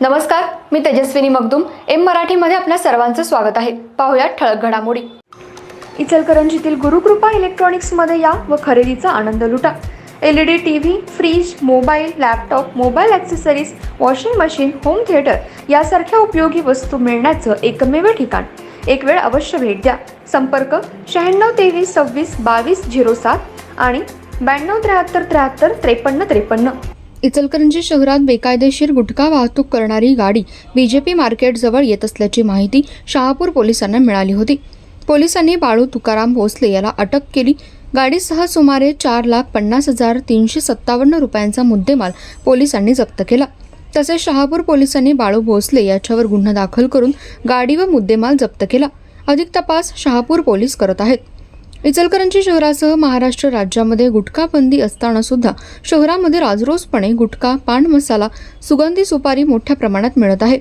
नमस्कार मी तेजस्विनी मगदुम. एम मराठीमध्ये आपल्या सर्वांचं स्वागत आहे. पाहुयात ठळक घडामोडी. इचलकरंजीतील गुरुकृपा इलेक्ट्रॉनिक्समध्ये या व खरेदीचा आनंद लुटा. L E D T V fridge mobile laptop mobile accessories washing machine home theatre यासारख्या उपयोगी वस्तू मिळण्याचं एकमेव ठिकाण. एक वेळ अवश्य भेट द्या. संपर्क शहाण्णव तेवीस सव्वीस बावीस झिरो सात आणि ब्याण्णव त्र्याहत्तर त्र्याहत्तर त्रेपन्न त्रेपन्न. इचलकरंजी शहरात बेकायदेशीर गुटखा वाहतूक करणारी गाडी बीजेपी मार्केटजवळ येत असल्याची माहिती शहापूर पोलिसांना मिळाली होती. पोलिसांनी बाळू तुकाराम भोसले याला अटक केली. गाडीसह सुमारे चार लाख पन्नास हजार तीनशे सत्तावन्न रुपयांचा मुद्देमाल पोलिसांनी जप्त केला. तसेच शहापूर पोलिसांनी बाळू भोसले याच्यावर गुन्हा दाखल करून गाडी व मुद्देमाल जप्त केला. अधिक तपास शहापूर पोलीस करत आहेत. इचलकरंजी शहरासह महाराष्ट्र राज्यामध्ये गुटखा बंदी असताना सुद्धा शहरामध्ये राजरोसपणे गुटखा पान मसाला सुगंधी सुपारी मोठ्या प्रमाणात मिळत आहे.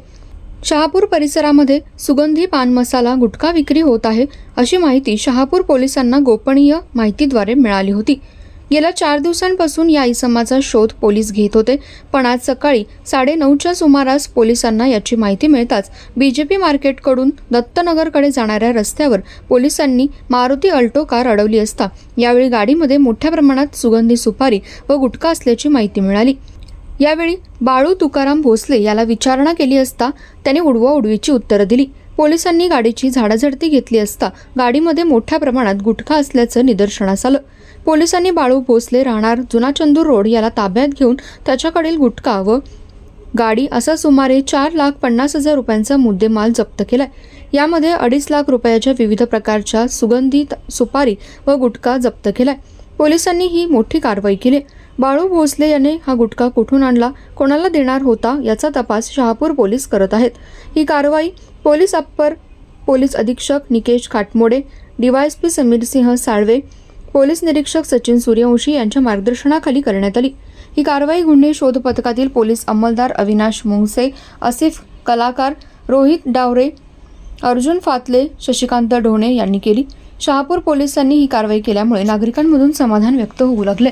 शहापूर परिसरामध्ये सुगंधी पान मसाला गुटखा विक्री होत आहे अशी माहिती शहापूर पोलिसांना गोपनीय माहितीद्वारे मिळाली होती. गेल्या चार दिवसांपासून या इसमाचा शोध पोलीस घेत होते. पण आज सकाळी साडेनऊच्या सुमारास पोलिसांना याची माहिती मिळताच बीजेपी मार्केटकडून दत्तनगरकडे जाणाऱ्या रस्त्यावर पोलिसांनी मारुती अल्टो कार अडवली असता. यावेळी गाडीमध्ये मोठ्या प्रमाणात सुगंधी सुपारी व गुटखा असल्याची माहिती मिळाली. यावेळी बाळू तुकाराम भोसले याला विचारणा केली असता त्याने उडवा उडवीची उत्तरं दिली. पोलिसांनी गाडीची झाडाझडती घेतली असता गाडीमध्ये मोठ्या प्रमाणात गुटखा असल्याचं निदर्शनास आलं. पोलिसांनी बाळू भोसले राहणार जुना चंदूर रोड याला ताब्यात घेऊन त्याच्याकडील गुटखा व गाडी असा सुमारे चार लाख पन्नास हजार रुपयांचा मुद्देमाल जप्त केलाय. यामध्ये अडीच लाख रुपयाच्या विविध प्रकारच्या सुगंधित सुपारी व गुटखा जप्त केलाय. पोलिसांनी ही मोठी कारवाई केली. बाळू भोसले याने हा गुटखा कुठून आणला कोणाला देणार होता याचा तपास शहापूर पोलीस करत आहेत. ही कारवाई पोलीस अप्पर पोलीस अधीक्षक निकेश खाटमोडे डीवायएसपी समीर सिंह साळवे पोलीस निरीक्षक सचिन सूर्यवंशी यांच्या मार्गदर्शनाखाली करण्यात आली. ही कारवाई गुन्हे शोध पथकातील पोलीस अंमलदार अविनाश मुंगसे आसिफ कलाकार रोहित डावरे अर्जुन फातले शशिकांत ढोणे यांनी केली. शहापूर पोलिसांनी ही कारवाई केल्यामुळे नागरिकांमधून समाधान व्यक्त होऊ लागले.